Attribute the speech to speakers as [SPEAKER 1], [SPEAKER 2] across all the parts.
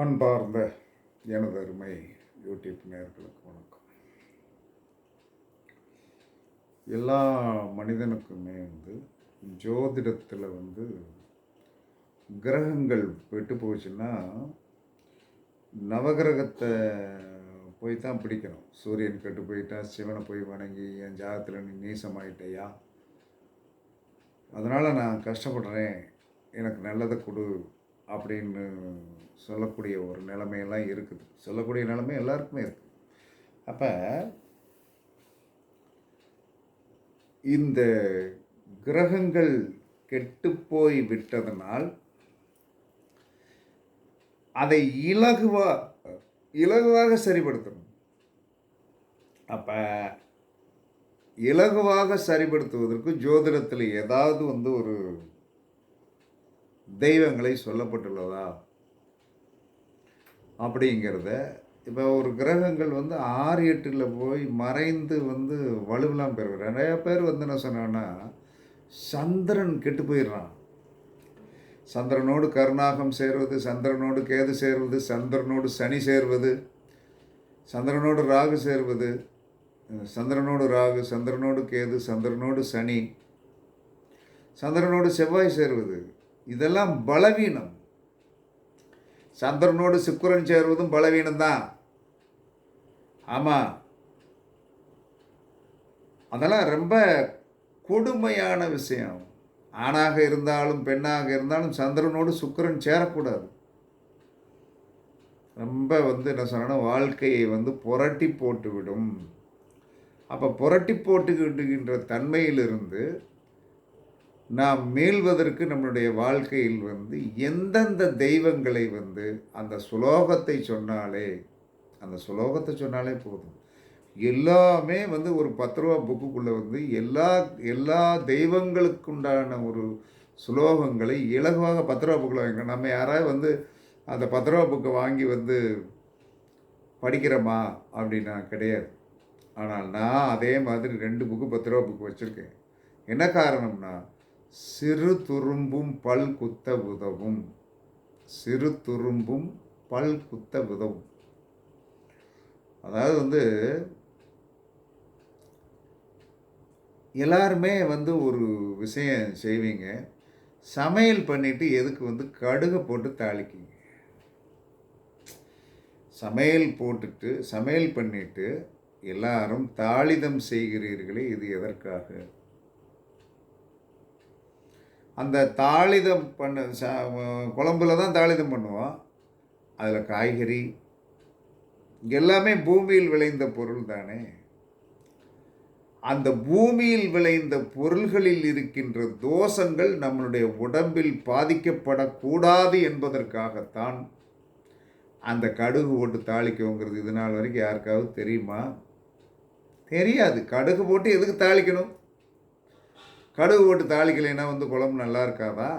[SPEAKER 1] அன்பார்ந்த எனது அருமை யூடியூப் நேர்களுக்கு வணக்கம். எல்லா மனிதனுக்குமே வந்து ஜோதிடத்தில் வந்து கிரகங்கள் விட்டு போச்சுன்னா நவகிரகத்தை போய் தான் பிடிக்கணும். சூரியன் கெட்டு போயிட்டா சிவனை போய் வணங்கி என் ஜாதகத்தில் நீ நீசமாயிட்டையா? அதனால் நான் கஷ்டப்படுறேன். எனக்கு நல்லதை கொடு. அப்படின்னு சொல்லக்கூடிய ஒரு நிலைமையெல்லாம் இருக்குது. சொல்லக்கூடிய நிலைமை எல்லாருக்குமே இருக்குது அப்போ இந்த கிரகங்கள் கெட்டுப்போய் விட்டதனால் அதை இலகுவா இலகுவாக சரிப்படுத்தணும். அப்போ இலகுவாக சரிப்படுத்துவதற்கு ஜோதிடத்தில் ஏதாவது வந்து ஒரு தெய்வங்களை சொல்லப்பட்டுள்ளதா? அப்படிங்கிறத இப்போ ஒரு கிரகங்கள் வந்து ஆறு எட்டில் போய் மறைந்து வந்து வலுவெலாம் பெறுவார் நிறைய பேர் வந்து என்ன சொன்னான்னா சந்திரன் கெட்டு போயிடுறான். சந்திரனோடு கருணாகம் சேர்வது சந்திரனோடு கேது சேர்வது சந்திரனோடு சனி சேர்வது சந்திரனோடு ராகு சேர்வது சந்திரனோடு ராகு சந்திரனோடு கேது சந்திரனோடு சனி சந்திரனோடு செவ்வாய் சேர்வது. இதெல்லாம் பலவீனம். சந்திரனோடு சுக்கிரன் சேர்வதும் பலவீனம்தான். ஆமாம் அதெல்லாம் ரொம்ப கொடுமையான விஷயம். ஆணாக இருந்தாலும் பெண்ணாக இருந்தாலும் சந்திரனோடு சுக்கிரன் சேரக்கூடாது. ரொம்ப வந்து என்ன சொன்னா வாழ்க்கையை வந்து புரட்டி போட்டுவிடும். அப்போ புரட்டி போட்டுக்கிட்டுகின்ற தன்மையிலிருந்து நாம் மீள்வதற்கு நம்மளுடைய வாழ்க்கையில் வந்து எந்தெந்த தெய்வங்களை வந்து அந்த சுலோகத்தை சொன்னாலே அந்த சுலோகத்தை சொன்னாலே போதும். எல்லாமே வந்து ஒரு பத்து ரூபா புக்குக்குள்ளே வந்து எல்லா எல்லா தெய்வங்களுக்குண்டான ஒரு சுலோகங்களை இலகுவாக பத்து ரூபா புக்கில் வாங்க நம்ம யாராவது வந்து அந்த பத்து ரூபா புக்கை வாங்கி வந்து படிக்கிறோமா அப்படின்னா கிடையாது. ஆனால் நான் அதே மாதிரி ரெண்டு புக்கு பத்து ரூபா புக்கு வச்சுருக்கேன். என்ன காரணம்னா சிறு துரும்பும் பல் குத்த உதவும். சிறு துரும்பும் பல் குத்த உதவும். அதாவது வந்து எல்லாருமே வந்து ஒரு விஷயம் செய்வீங்க. சமையல் பண்ணிவிட்டு எதுக்கு வந்து கடுகை போட்டு தாளிக்கிங்க? சமையல் போட்டுட்டு சமையல் பண்ணிவிட்டு எல்லாரும் தாளிதம் செய்கிறீர்களே இது எதற்காக? அந்த தாளிதம் பண்ண சா குழம்புல தான் தாளிதம் பண்ணுவோம். அதில் காய்கறி. எல்லாமே பூமியில் விளைந்த பொருள் தானே. அந்த பூமியில் விளைந்த பொருள்களில் இருக்கின்ற தோஷங்கள் நம்மளுடைய உடம்பில் பாதிக்கப்படக்கூடாது என்பதற்காகத்தான் அந்த கடுகு போட்டு தாளிக்கோங்கிறது. இது நாள் வரைக்கும் யாருக்காவது தெரியுமா? தெரியாது. கடுகு போட்டு எதுக்கு தாளிக்கணும்? கடுகு போட்டு தாளிக்கலைன்னா வந்து குழம்பு நல்லா இருக்காதா?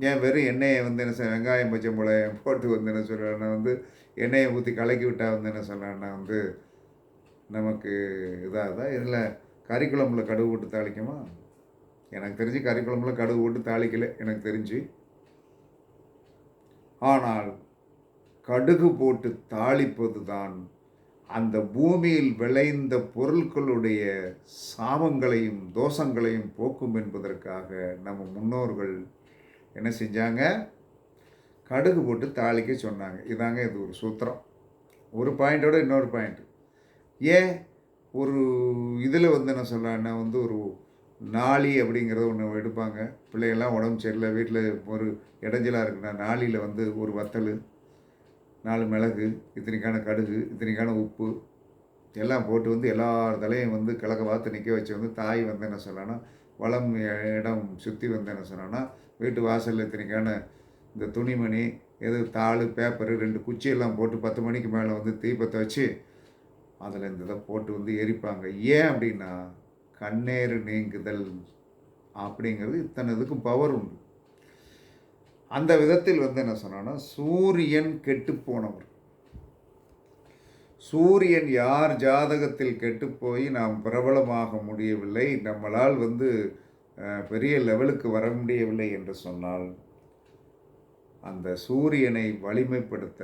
[SPEAKER 1] ஏன் வெறும் எண்ணெயை வந்து என்ன செய்ய வெங்காயம் பச்சை மிளகாயம் போட்டு வந்து என்ன சொல்கிறேன்னா வந்து எண்ணெயை ஊற்றி கலக்கி விட்டால் வந்து என்ன சொல்கிறேன்னா வந்து நமக்கு இதாகுதா? இதில் கறி குழம்புல கடுகு போட்டு தாளிக்குமா? எனக்கு தெரிஞ்சு கறி குழம்புல கடுகு போட்டு தாளிக்கலை எனக்கு தெரிஞ்சு. ஆனால் கடுகு போட்டு தாளிப்பது தான் அந்த பூமியில் விளைந்த பொருட்களுடைய சாபங்களையும் தோஷங்களையும் போக்கும் என்பதற்காக நம்ம முன்னோர்கள் என்ன செஞ்சாங்க? கடுகு போட்டு தாளிக்க சொன்னாங்க. இதாங்க இது ஒரு சூத்திரம். ஒரு பாயிண்டோட இன்னொரு பாயிண்ட் ஏன்? ஒரு இதில் வந்து என்ன சொல்லலான்னா வந்து ஒரு நாளி அப்படிங்கிறத ஒன்று எடுப்பாங்க. பிள்ளைகள்லாம் உடம்பு சரியில்லை. வீட்டில் ஒரு இடைஞ்சலாக இருக்குன்னா நாளியில் வந்து ஒரு வத்தல் நாலு மிளகு இத்தனைக்கான கடுகு இத்தனைக்கான உப்பு எல்லாம் போட்டு வந்து எல்லார் தலையும் வந்து கிழக்க பார்த்து நிற்க வச்சு வந்து தாய் வந்து என்ன சொல்லனா வளம் இடம் சுற்றி வந்து என்ன சொன்னான்னா வீட்டு வாசலில் இத்தனைக்கான இந்த துணிமணி எது தாள் பேப்பரு ரெண்டு குச்சியெல்லாம் போட்டு பத்து மணிக்கு மேலே வந்து தீபத்தை வச்சு அதில் இந்த இதை போட்டு வந்து எரிப்பாங்க. ஏன் அப்படின்னா கண்ணேறு நீங்குதல் அப்படிங்கிறது இத்தனை இதுக்கும் பவர் உண்டு. அந்த விதத்தில் வந்து என்ன சொன்னான்னா சூரியன் கெட்டு போனவர் சூரியன் யார் ஜாதகத்தில் கெட்டுப்போய் நாம் பிரபலமாக முடியவில்லை நம்மளால் வந்து பெரிய லெவலுக்கு வர முடியவில்லை என்று சொன்னால் அந்த சூரியனை வலிமைப்படுத்த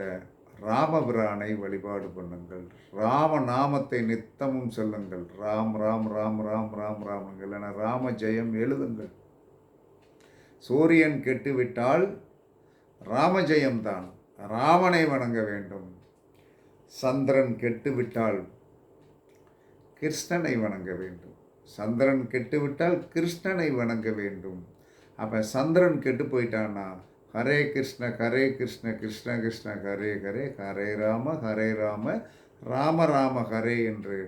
[SPEAKER 1] ராமபிரானை வழிபாடு பண்ணுங்கள். ராம நாமத்தை நித்தமும் சொல்லுங்கள். ராம் ராம் ராம் ராம் ராம் ராமங்கள் என ராம ஜெயம் எழுதுங்கள். சூரியன் கெட்டுவிட்டால் ராமஜெயம்தான். ராமனை வணங்க வேண்டும். சந்திரன் கெட்டுவிட்டால் கிருஷ்ணனை வணங்க வேண்டும். சந்திரன் கெட்டுவிட்டால் கிருஷ்ணனை வணங்க வேண்டும். அப்போ சந்திரன் கெட்டு போயிட்டான்னா ஹரே கிருஷ்ண ஹரே கிருஷ்ண கிருஷ்ண கிருஷ்ண ஹரே ஹரே ஹரே ராம ஹரே ராம ராம ராம ஹரே என்று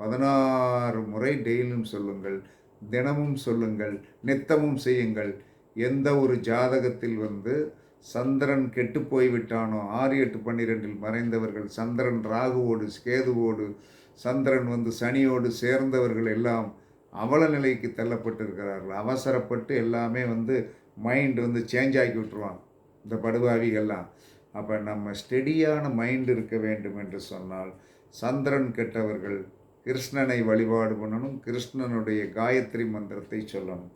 [SPEAKER 1] பதினாறு முறை டெய்லியும் சொல்லுங்கள் தினமும் சொல்லுங்கள் நித்தமும் செய்யுங்கள். எந்த ஒரு ஜாதகத்தில் வந்து சந்திரன் கெட்டு போய்விட்டானோ ஆறு எட்டு பன்னிரெண்டில் மறைந்தவர்கள் சந்திரன் ராகுவோடு கேதுவோடு சந்திரன் வந்து சனியோடு சேர்ந்தவர்கள் எல்லாம் அவல நிலைக்கு தள்ளப்பட்டிருக்கிறார்கள். அவசரப்பட்டு எல்லாமே வந்து மைண்ட் வந்து சேஞ்ச் ஆக்கி விட்டுருவாங்க. இந்த படுபாவிகள்லாம் அப்போ நம்ம ஸ்டெடியான மைண்ட் இருக்க வேண்டும் என்று சொன்னால் சந்திரன் கெட்டவர்கள் கிருஷ்ணனை வழிபாடு பண்ணணும் கிருஷ்ணனுடைய காயத்ரி மந்திரத்தை சொல்லணும்.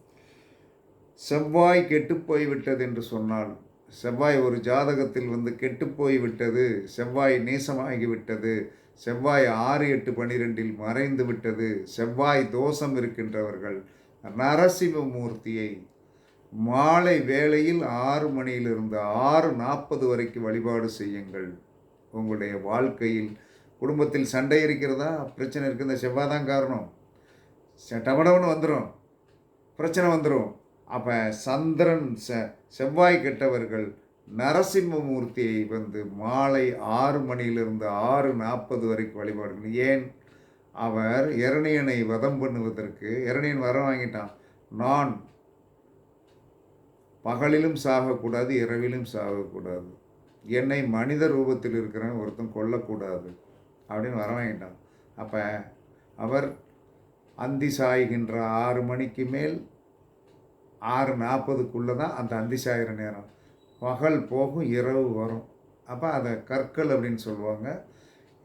[SPEAKER 1] செவ்வாய் கெட்டுப்போய்விட்டது என்று சொன்னால் செவ்வாய் ஒரு ஜாதகத்தில் வந்து கெட்டுப்போய் விட்டது செவ்வாய் நேசமாகிவிட்டது செவ்வாய் ஆறு எட்டு பனிரெண்டில் மறைந்து விட்டது செவ்வாய் தோஷம் இருக்கின்றவர்கள் நரசிம்மமூர்த்தியை மாலை வேளையில் ஆறு மணியிலிருந்து ஆறு நாற்பது வரைக்கும் வழிபாடு செய்யுங்கள். உங்களுடைய வாழ்க்கையில் குடும்பத்தில் சண்டை இருக்கிறதா? பிரச்சனை இருக்குது? இந்த செவ்வாய் தான் காரணம் டமடவன் வந்துடும் பிரச்சனை வந்துடும் அப்போ சந்திரன் செ செவ்வாய் கெட்டவர்கள் நரசிம்மமூர்த்தியை வந்து மாலை ஆறு மணியிலிருந்து ஆறு நாற்பது வரைக்கும் வழிபாடு ஏன்? அவர் இரணியனை வதம் பண்ணுவதற்கு இரணியன் வர வாங்கிட்டான். நான் பகலிலும் சாகக்கூடாது இரவிலும் சாகக்கூடாது. என்னை மனித ரூபத்தில் இருக்கிறவன் ஒருத்தன் கொல்லக்கூடாது அப்படின்னு வர வாங்கிட்டான். அப்போ அவர் அந்தி சாய்கின்ற ஆறு மணிக்கு மேல் ஆறு நாற்பதுக்குள்ளே தான் அந்த அந்திசாயிர நேரம். பகல் போகும் இரவு வரும். அப்போ அதை கற்கள் அப்படின்னு சொல்லுவாங்க.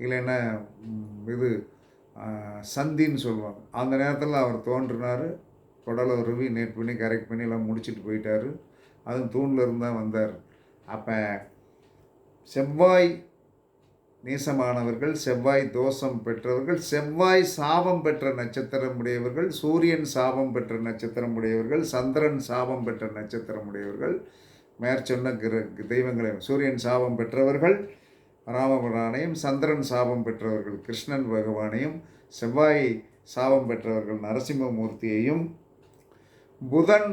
[SPEAKER 1] இல்லைன்னா இது சந்தின்னு சொல்லுவாங்க. அந்த நேரத்தில் அவர் தோன்றினார். குடலை உருவி நேட் பண்ணி கரெக்ட் பண்ணி எல்லாம் முடிச்சுட்டு போயிட்டார். அதுவும் தூணில் இருந்தால் வந்தார். அப்போ செவ்வாய் நீசமானவர்கள் செவ்வாய் தோஷம் பெற்றவர்கள் செவ்வாய் சாபம் பெற்ற நட்சத்திரம் உடையவர்கள் சூரியன் சாபம் பெற்ற நட்சத்திரம் உடையவர்கள் சந்திரன் சாபம் பெற்ற நட்சத்திரம் உடையவர்கள் மேற்சொன்ன கிர தெய்வங்களை சூரியன் சாபம் பெற்றவர்கள் ராமபுரானையும் சந்திரன் சாபம் பெற்றவர்கள் கிருஷ்ணன் பகவானையும் செவ்வாய் சாபம் பெற்றவர்கள் நரசிம்மமூர்த்தியையும் புதன்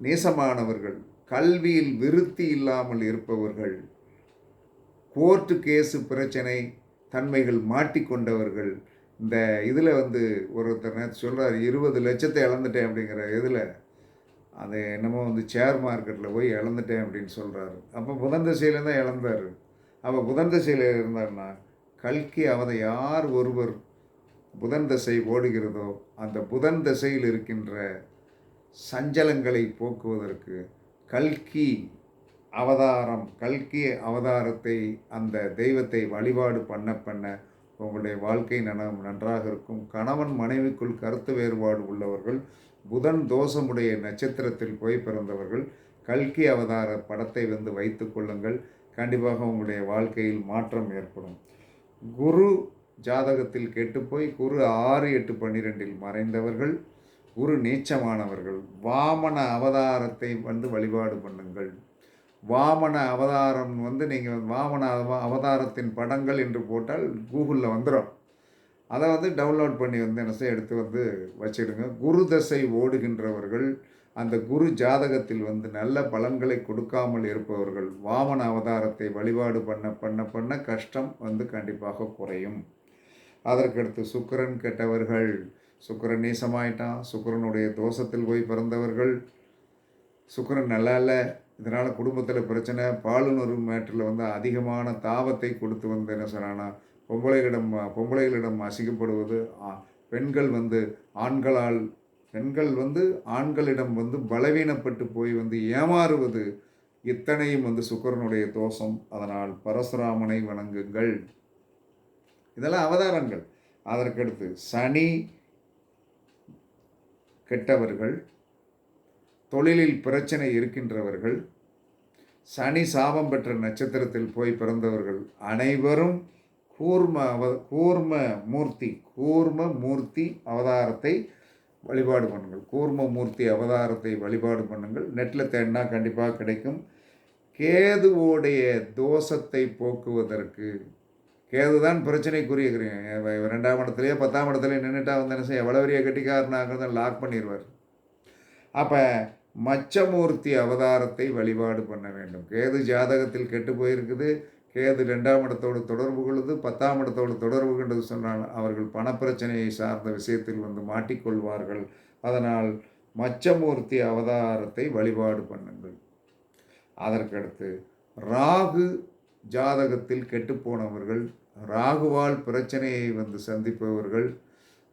[SPEAKER 1] நேசமானவர்கள் கல்வியில் விருத்தி இல்லாமல் இருப்பவர்கள் கோர்ட்டு கேஸு பிரச்சனை தன்மைகள் மாட்டிக்கொண்டவர்கள். இந்த இதில் வந்து ஒருத்தர் நேற்று சொல்கிறார் இருபது லட்சத்தை இழந்துட்டேன் அப்படிங்கிற இதில் அது என்னமோ வந்து ஷேர் மார்க்கெட்டில் போய் இழந்துட்டேன் அப்படின்னு சொல்கிறாரு அப்போ புதன் திசையில் தான் இழந்தார். அப்போ புதன் திசையில் இருந்தார்னா கல்கி அவதை யார் ஒருவர் புதன் தசை ஓடுகிறதோ அந்த புதன் தசையில் இருக்கின்ற சஞ்சலங்களை போக்குவதற்கு கல்கி அவதாரம் கல்கி அவதாரத்தை அந்த தெய்வத்தை வழிபாடு பண்ண பண்ண உங்களுடைய வாழ்க்கை நனம் நன்றாக இருக்கும். கணவன் மனைவிக்குள் கருத்து வேறுபாடு உள்ளவர்கள் புதன் தோஷமுடைய நட்சத்திரத்தில் போய் பிறந்தவர்கள் கல்கி அவதார படத்தை வந்து வைத்து கொள்ளுங்கள். கண்டிப்பாக உங்களுடைய வாழ்க்கையில் மாற்றம் ஏற்படும். குரு ஜாதகத்தில் கெட்டுப்போய் குரு ஆறு எட்டு பன்னிரெண்டில் மறைந்தவர்கள் குரு நீச்சமானவர்கள் வாமன அவதாரத்தை வந்து வழிபாடு பண்ணுங்கள். வாமன அவதாரம் வந்து நீங்கள் வாமன அவதாரத்தின் படங்கள் என்று போட்டால் கூகுளில் வந்துடும் அதை வந்து டவுன்லோட் பண்ணி வந்து என்ன செய்ய எடுத்து வந்து வச்சிடுங்க. குரு தசை ஓடுகின்றவர்கள் அந்த குரு ஜாதகத்தில் வந்து நல்ல பலன்களை கொடுக்காமல் இருப்பவர்கள் வாமன அவதாரத்தை வழிபாடு பண்ண பண்ண பண்ண கஷ்டம் வந்து கண்டிப்பாக குறையும். அதற்கடுத்து சுக்கரன் கெட்டவர்கள் சுக்கரன் நீசமாயிட்டான் சுக்கரனுடைய தோஷத்தில் போய் பிறந்தவர்கள் சுக்கரன் நல்லா இல்லை இதனால் குடும்பத்தில் பிரச்சனை பாலுணர்வு மேட்டில் வந்து அதிகமான தாபத்தை கொடுத்து வந்து என்ன சொன்னான்னா பொம்பளைகளிடம் பொம்பளைகளிடம் அசிங்கப்படுவது பெண்கள் வந்து ஆண்களால் பெண்கள் வந்து ஆண்களிடம் வந்து பலவீனப்பட்டு போய் வந்து ஏமாறுவது இத்தனையும் வந்து சுக்கரனுடைய தோஷம். அதனால் பரசுராமனை வணங்குங்கள். இதெல்லாம் அவதாரங்கள். அதற்கடுத்து சனி கெட்டவர்கள் தொழிலில் பிரச்சனை இருக்கின்றவர்கள் சனி சாபம் பெற்ற நட்சத்திரத்தில் போய் பிறந்தவர்கள் அனைவரும் கூர்ம அவ கூர்ம மூர்த்தி கூர்ம மூர்த்தி அவதாரத்தை வழிபாடு பண்ணுங்கள். கூர்ம மூர்த்தி அவதாரத்தை வழிபாடு பண்ணுங்கள். நெட்டில் தேடினா கண்டிப்பாக கிடைக்கும். கேதுவோடைய தோஷத்தை போக்குவதற்கு கேது தான் பிரச்சனைக்குரிய ரெண்டாம் இடத்துலையோ பத்தாம் இடத்துலையோ நின்றுட்டா வந்து என்ன செய்ய எவ்வளோ பெரிய கட்டிக்காரனாகிறத லாக் பண்ணிடுவார் அப்போ மச்சமூர்த்தி அவதாரத்தை வழிபாடு பண்ண வேண்டும். கேது ஜாதகத்தில் கெட்டு போயிருக்குது. கேது ரெண்டாம் இடத்தோடு தொடர்பு கொள்ளுது. பத்தாம் இடத்தோடு தொடர்பு கொண்டது சொன்னால் அவர்கள் பணப்பிரச்சனையை சார்ந்த விஷயத்தில் வந்து மாட்டிக்கொள்வார்கள். அதனால் மச்சமூர்த்தி அவதாரத்தை வழிபாடு பண்ணுங்கள். அதற்கடுத்து ராகு ஜாதகத்தில் கெட்டுப்போனவர்கள் ராகுவால் பிரச்சனையை வந்து சந்திப்பவர்கள்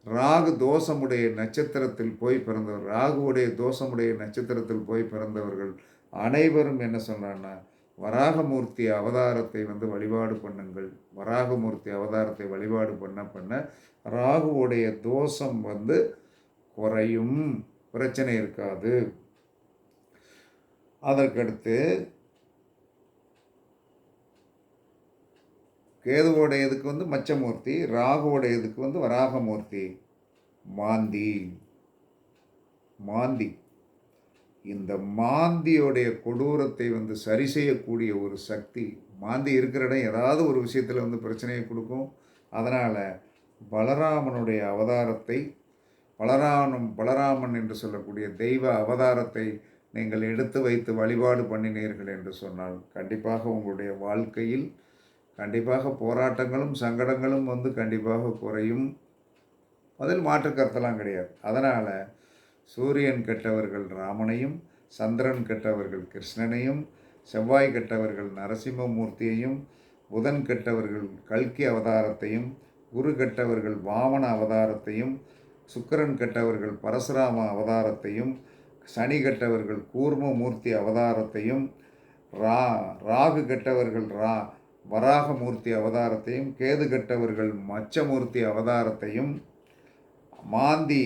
[SPEAKER 1] ராகு தோஷமுடைய நட்சத்திரத்தில் போய் பிறந்தவர் ராகுவுடைய தோஷமுடைய நட்சத்திரத்தில் போய் பிறந்தவர்கள் அனைவரும் என்ன சொன்னான்னா வராகமூர்த்தி அவதாரத்தை வந்து வழிபாடு பண்ணுங்கள். வராகமூர்த்தி அவதாரத்தை வழிபாடு பண்ண பண்ண ராகுவுடைய தோஷம் வந்து குறையும். பிரச்சனை இருக்காது. அதற்கடுத்து கேதுவோட இதுக்கு வந்து மச்சமூர்த்தி ராகுவோட இதுக்கு வந்து வராகமூர்த்தி. மாந்தி. மாந்தி. இந்த மாந்தியோடைய கொடூரத்தை வந்து சரி செய்யக்கூடிய ஒரு சக்தி மாந்தி இருக்கிற இடம் ஏதாவது ஒரு விஷயத்தில் வந்து பிரச்சனையை கொடுக்கும். அதனால் பலராமனுடைய அவதாரத்தை பலராமன் பலராமன் என்று சொல்லக்கூடிய தெய்வ அவதாரத்தை நீங்கள் எடுத்து வைத்து வழிபாடு பண்ணினீர்கள் என்று சொன்னால் கண்டிப்பாக உங்களுடைய வாழ்க்கையில் கண்டிப்பாக போராட்டங்களும் சங்கடங்களும் வந்து கண்டிப்பாக குறையும். அதில் மாற்று கருத்தெல்லாம் கிடையாது. அதனால் சூரியன் கெட்டவர்கள் ராமனையும் சந்திரன் கெட்டவர்கள் கிருஷ்ணனையும் செவ்வாய் கெட்டவர்கள் நரசிம்மமூர்த்தியையும் புதன் கெட்டவர்கள் கல்கி அவதாரத்தையும் குரு கெட்டவர்கள் வாமன அவதாரத்தையும் சுக்கரன் கெட்டவர்கள் பரசுராம அவதாரத்தையும் சனி கெட்டவர்கள் கூர்மமூர்த்தி அவதாரத்தையும் ரா ராகு கெட்டவர்கள் ரா வராகமூர்த்தி அவதாரத்தையும் கேது கெட்டவர்கள் மச்சமூர்த்தி அவதாரத்தையும் மாந்தி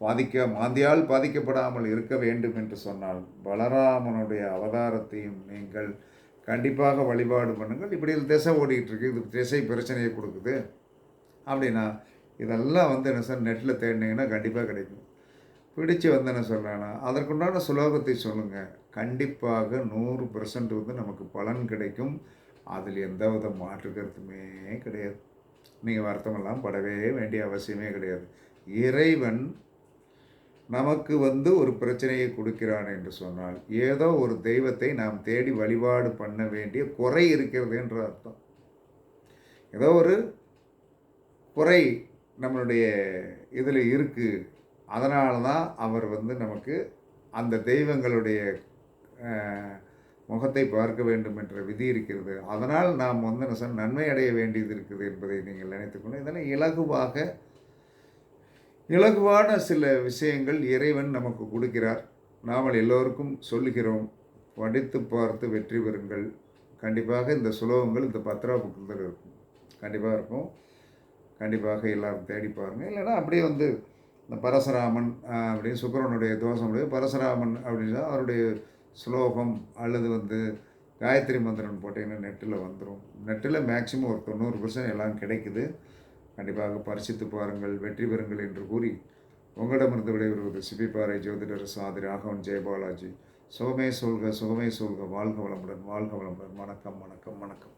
[SPEAKER 1] பாதிக்க மாந்தியால் பாதிக்கப்படாமல் இருக்க வேண்டும் என்று சொன்னால் பலராமனுடைய அவதாரத்தையும் நீங்கள் கண்டிப்பாக வழிபாடு பண்ணுங்கள். இப்படி திசை ஓடிக்கிட்டு இருக்கு இது திசை பிரச்சனையை கொடுக்குது. அப்படின்னா இதெல்லாம் வந்து என்ன சார் நெட்டில் தேடினீங்கன்னா கண்டிப்பாக கிடைக்கும். பிடிச்சு வந்து என்ன சொல்கிறேன்னா அதற்குண்டான சுலோகத்தை சொல்லுங்கள் கண்டிப்பாக நூறு பர்சன்ட் வந்து நமக்கு பலன் கிடைக்கும். அதில் எந்த வித மாற்று கருத்துமே கிடையாது. நீங்கள் வருத்தமெல்லாம் படவே வேண்டிய அவசியமே கிடையாது. இறைவன் நமக்கு வந்து ஒரு பிரச்சனையை கொடுக்கிறான் என்று சொன்னால் ஏதோ ஒரு தெய்வத்தை நாம் தேடி வழிபாடு பண்ண வேண்டிய குறை இருக்கிறது என்ற அர்த்தம். ஏதோ ஒரு குறை நம்மளுடைய இதில் இருக்குது அதனால தான் அவர் வந்து நமக்கு அந்த தெய்வங்களுடைய முகத்தை பார்க்க வேண்டும் என்ற விதி இருக்கிறது. அதனால் நாம் வந்து என்ன சொன்ன நன்மை அடைய வேண்டியது இருக்குது என்பதை நீங்கள் நினைத்துக்கணும் இதெல்லாம் இலகுவாக இலகுவான சில விஷயங்கள் இறைவன் நமக்கு கொடுக்கிறார். நாம் எல்லோருக்கும் சொல்லுகிறோம் படித்து பார்த்து வெற்றி பெறுங்கள். கண்டிப்பாக இந்த சுலோகங்கள் இந்த பத்ரா புக்கில் இருக்கும். கண்டிப்பாக இருக்கும். கண்டிப்பாக எல்லோரும் தேடி பாருங்கள் இல்லைன்னா அப்படியே வந்து இந்த பரசுராமன் அப்படின்னு சுக்கரனுடைய தோஷமுடைய பரசுராமன் அப்படின்னா அவருடைய ஸ்லோகம் அல்லது வந்து காயத்ரி மந்திரன் போட்டிங்கன்னா நெட்டில் வந்துடும் நெட்டில் மேக்ஸிமம் ஒரு தொண்ணூறு பர்சன்ட் எல்லாம் கிடைக்குது. கண்டிப்பாக பரிசித்து பாருங்கள் வெற்றி பெறுங்கள் என்று கூறி உங்களிடமிருந்து விடைபெறுவது சிபிபாறை ஜோதிடர் சாதி ராகவன் ஜெயபாலாஜி சுகமே சொல்க சுகமே சொல்க. வாழ்க வளமுடன் வாழ்க வளமுடன். வணக்கம் வணக்கம் வணக்கம்.